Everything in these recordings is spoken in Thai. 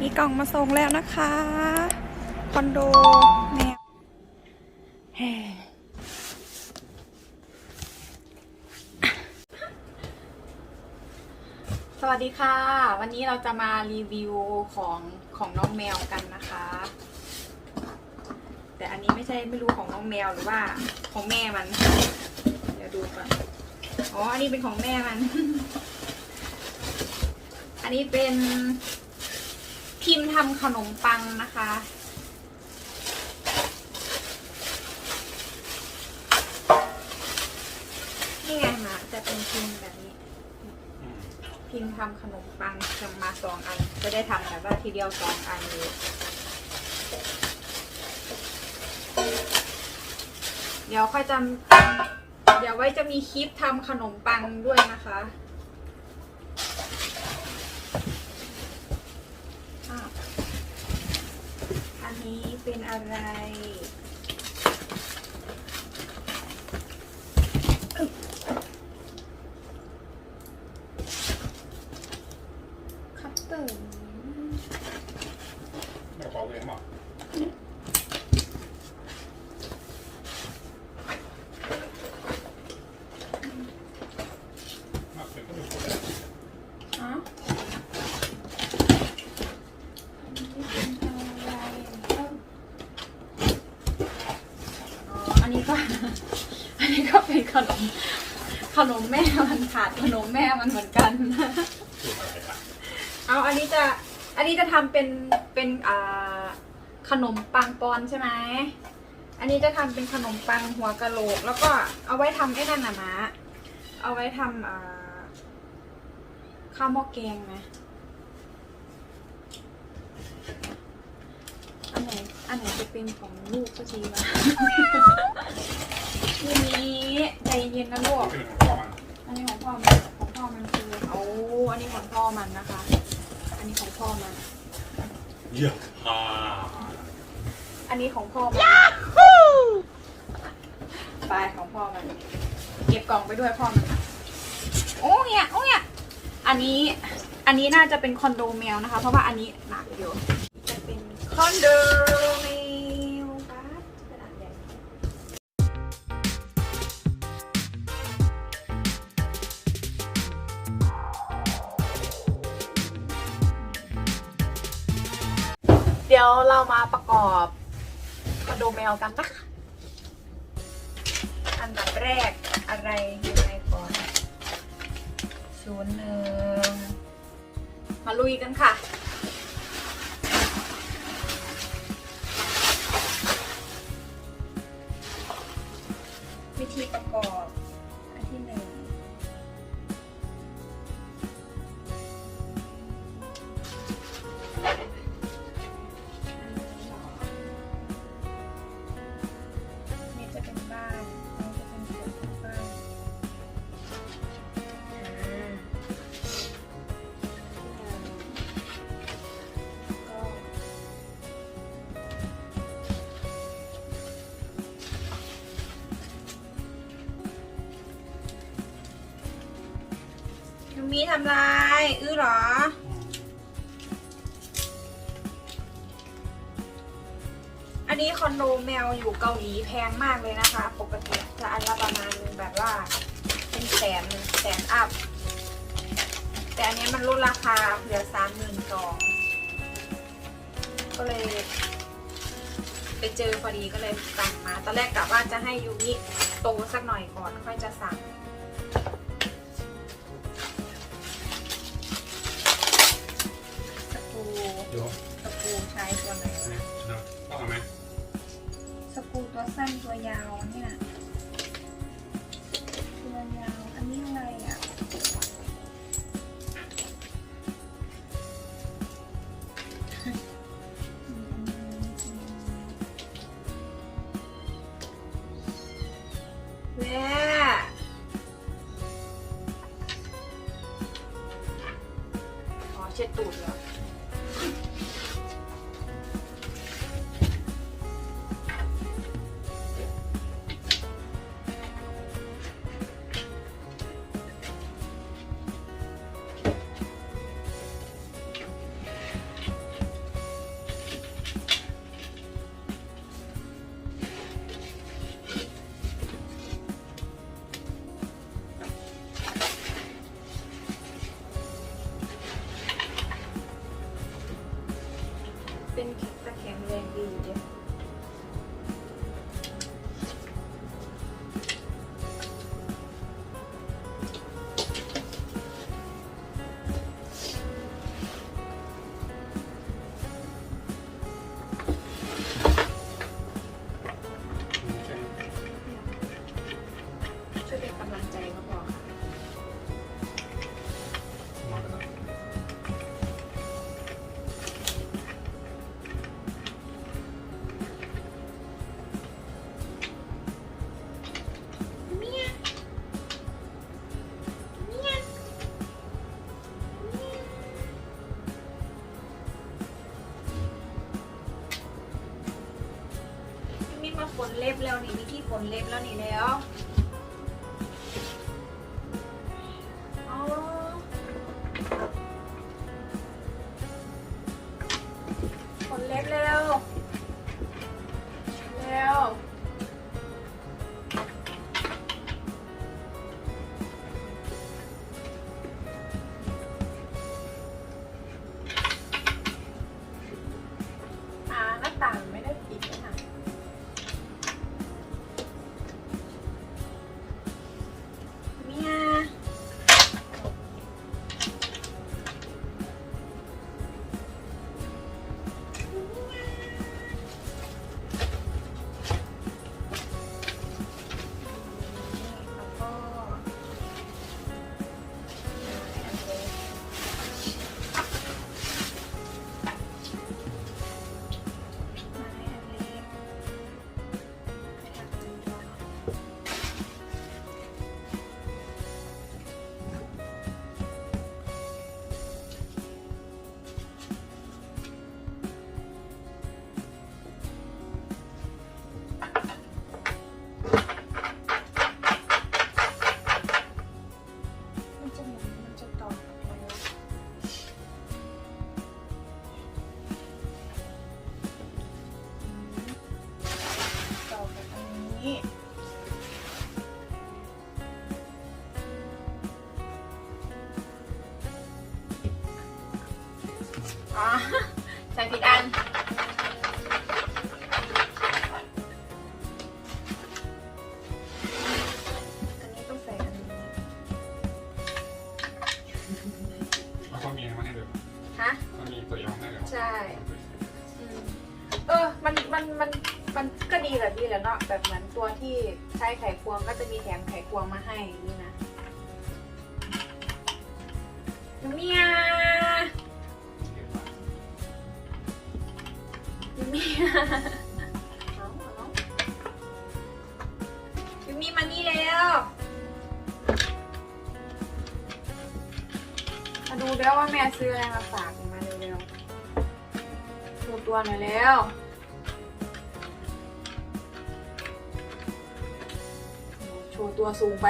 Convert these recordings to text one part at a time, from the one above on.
มีกล่องมาส่งแล้วนะคะ คอนโดแมวแฮสวัสดีค่ะ วันนี้เราจะมารีวิวของของน้องแมวกันนะคะ แต่อันนี้ไม่ใช่ไม่รู้ของน้องแมวหรือว่าของแม่มัน เดี๋ยวดูก่อนอ๋อ อันนี้เป็นของแม่มัน อันนี้เป็น พิมพ์ทำขนมปังนะคะ นี่ไงมาจะเป็นพิมพ์แบบนี้ พิมพ์ทำขนมปังทำมาสองอัน จะได้ทำแบบว่าทีเดียวสองอันเลยเดี๋ยวค่อยจะเดี๋ยวไว้จะมีคลิปทำขนมปังด้วยนะคะอันนี้ เป็นอะไรอึ๊บคัตเตอร์ ไม่ขอเองหรอมาเป็นก็ดูคน ฮะอ๋อ อันนี้ก็ อันนี้ก็เป็นขนม ขนมแม่มัน ขนมแม่มันเหมือนกัน เอาอันนี้จะอันนี้จะทำเป็นเป็นอ่าขนมปังปอนใช่ไหม อันนี้จะทำเป็นขนมปังหัวกะโหลก แล้วก็เอาไว้ทำไอ้นั่นนะมะเอาไว้ทำอ่าข้าวหม้อแกงนะอันไหนอันไหนจะเป็นของลูกก็ทีวะ ทีนี้ใจเย็นนะลูก เป็นของมัน อันนี้ของพ่อมันของพ่อมันคือเอาอันนี้ของพ่อมันนะคะ อันนี้ของพ่อมัน เยี่ยมอ่าอันนี้ของพ่อมันไปของพ่อมัน เก็บกล่องไปด้วยพ่อมัน โอ้เนี่ยโอ้เนี่ยอันนี้อันนี้น่าจะเป็นคอนโดแมวนะคะ เพราะว่าอันนี้หนักอยู่จะเป็นคอนโดแม ดี๋ยวเรามาประกอบคอนโดแมวกันนะคะ อันดับแรกอะไรยังไงก่อนศูนย์หนึ่งมาลุยกันค่ะำลาย อื้อหรอ อันนี้คอนโดแมวอยู่เกาหลีแพงมากเลยนะคะ ปกติจะอันละประมาณแบบว่าเป็นแสนแสนอัพ แต่อันนี้มันลดราคาเหลือสามหมื่นสองก็เลย ไปเจอพอดีก็เลยสั่งมา ตอนแรกกะว่าจะให้ยูมิโตสักหน่อยก่อนค่อยจะสั่ง เดี๋ยวสกรูใช้ตัวไหนวะนะต้องเอาไหมสกรูตัวสั้นตัวยาวเนี่ยตัวยาวอันนี้อะไรอะ เล็บแล้วนี่มีที่ขนเล็บแล้วนี่แล้ว 啊，再吃干。 มี่มานี่แล้ว มาดูแล้วว่าแม่ซื้ออะไรมาฝากมาเร็วๆดูตัวหน่อยแล้วโชว์ตัวสูงไป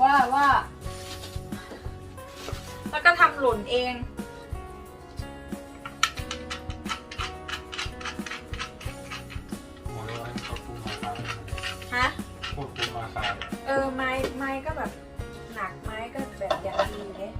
ว่าว่า แล้วก็ทำหล่นเอง หมอคายปูมาคายเออไม้ไม้ก็แบบหนักไม้ก็แบบอย่างดีเลย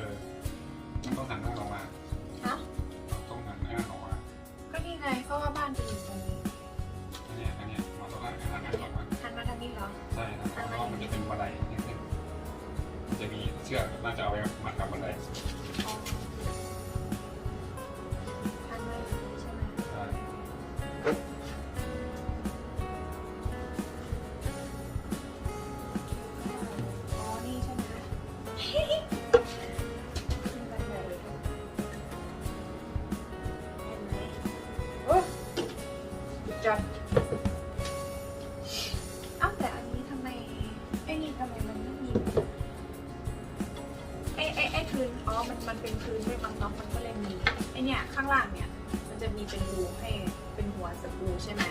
Amen. บางน้องมันก็เลยมีไอเนี่ยข้างล่างเนี่ยมันจะมีเป็นรูให้เป็นหัวสกรูใช่ไหม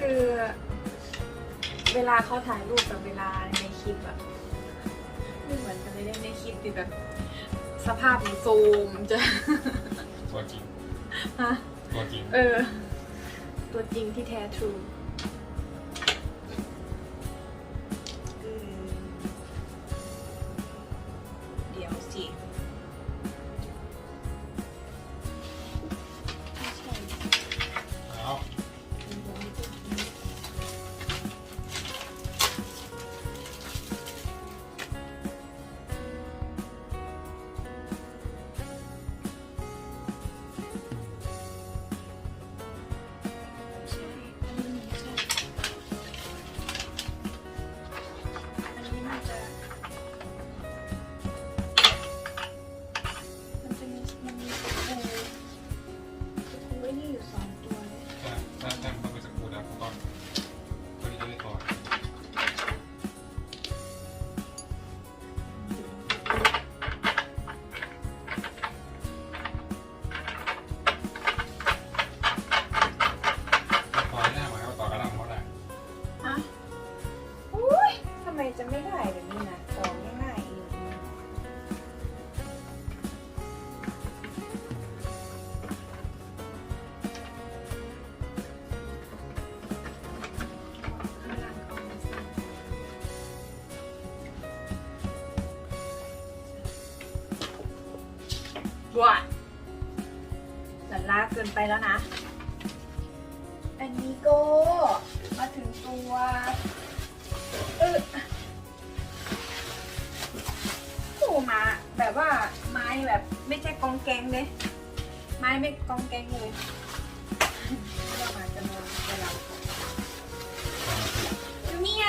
คือ เวลาเขาถ่ายรูปกับเวลาในคลิปอะไม่เหมือนกันเลยในคลิปติแบบ สภาพมันโซมมจะ ตัวจริง ฮะ ตัวจริง เออ ตัวจริงที่แท้ทรู แล้วนะ อันนี้ก็มาถึงตัวเออโอ้มาแบบว่าไม้แบบไม่ใช่กองแกงเลย ไม้ไม่กองแกงเลยเรามาจำนวนเราดูนี่ไง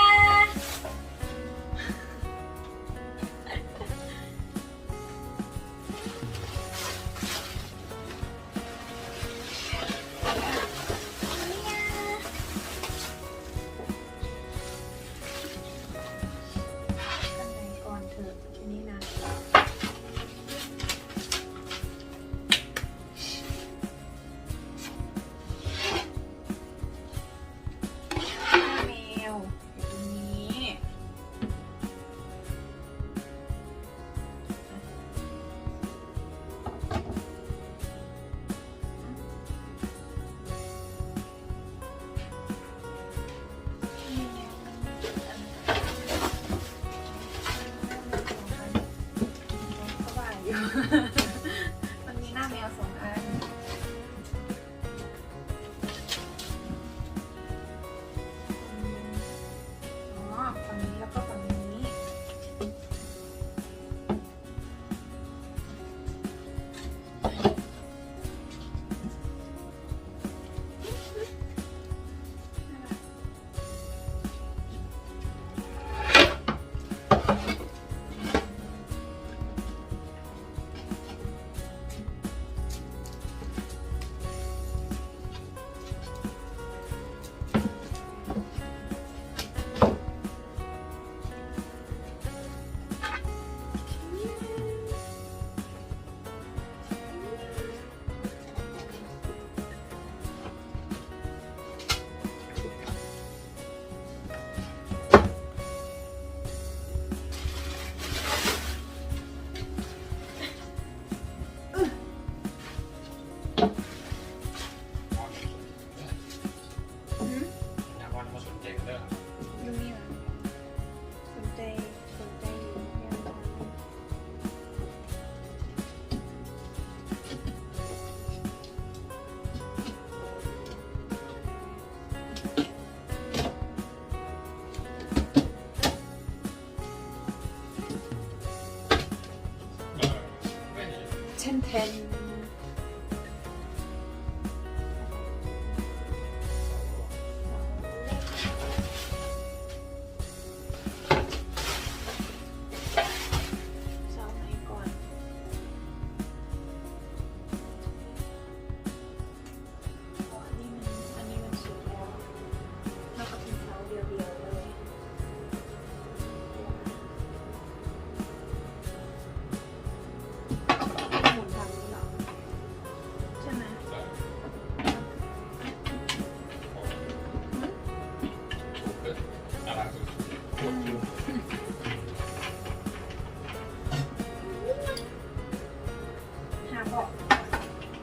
บาะ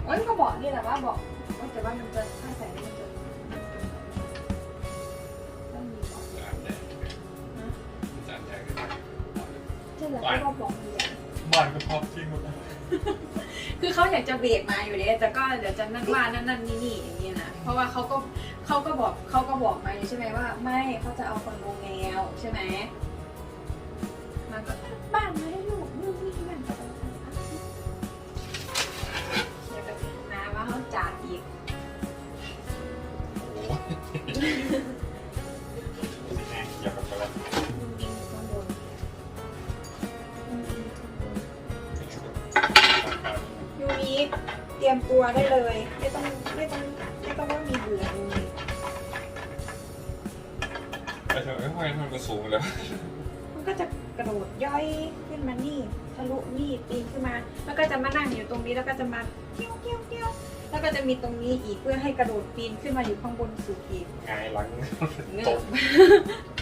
โอ้ยก็บาะนี่แหละว่าบอ๊ยแต่ว่ามันจะถ้าใส่แล้วมันจะต้องมีบาะจานใหญ่จานใหญ่ก็ได้ใช่เหรอที่ว่าเบาะมีอะบ้านก็พอบจริงหมดเลยคือเขาอยากจะเบรกมาอยู่เลยแต่ก็เดี๋ยวจะนั่นว่านั่นนั่นนี่นี่อย่างนี้นะเพราะว่าเขาก็เขาก็บอกเขาก็บอกมาใช่ไหมว่า ไม่เขาจะเอาคนโรงแมวใช่ไหมมันก็บ้านไม่ได้ รียมตัวได้เลย ไม่ต้องไม่ต้องไม่ต้องว่ามีเบื่อยูมิแต่เธอไม่ค่อยมันก็สูงแล้ว มันก็จะกระโดดย่อยขึ้นมานี่ทะลุนี่ปีนขึ้นมา แล้วก็จะมานั่งอยู่ตรงนี้แล้วก็จะมาเกี้ยวเกี้ยวเกี้ยวแล้วก็จะมีตรงนี้อีกเพื่อให้กระโดดปีนขึ้นมาอยู่ข้างบนสุดอีกไงหลังเงืตอกบ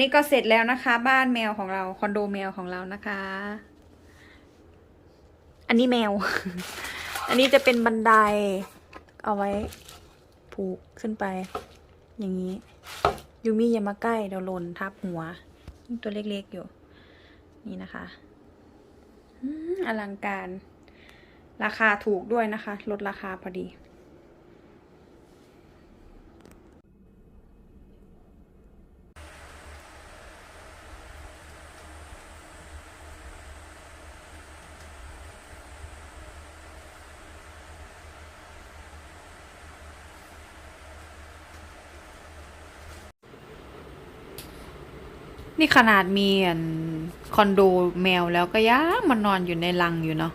นนี้ก็เสร็จแล้วนะคะ บ้านแมวของเราคอนโดแมวของเรานะคะ อันนี้แมว อันนี้จะเป็นบันได เอาไว้ผูกขึ้นไป อย่างนี้ ยูมี่อย่ามาใกล้เดี๋ยวหล่นทับหัว ตัวเล็กๆอยู่ นี่นะคะอลังการ ราคาถูกด้วยนะคะ ลดราคาพอดี นี่ขนาดมีอันคอนโดแมวแล้วก็ยังมันนอนอยู่ในรังอยู่เนาะ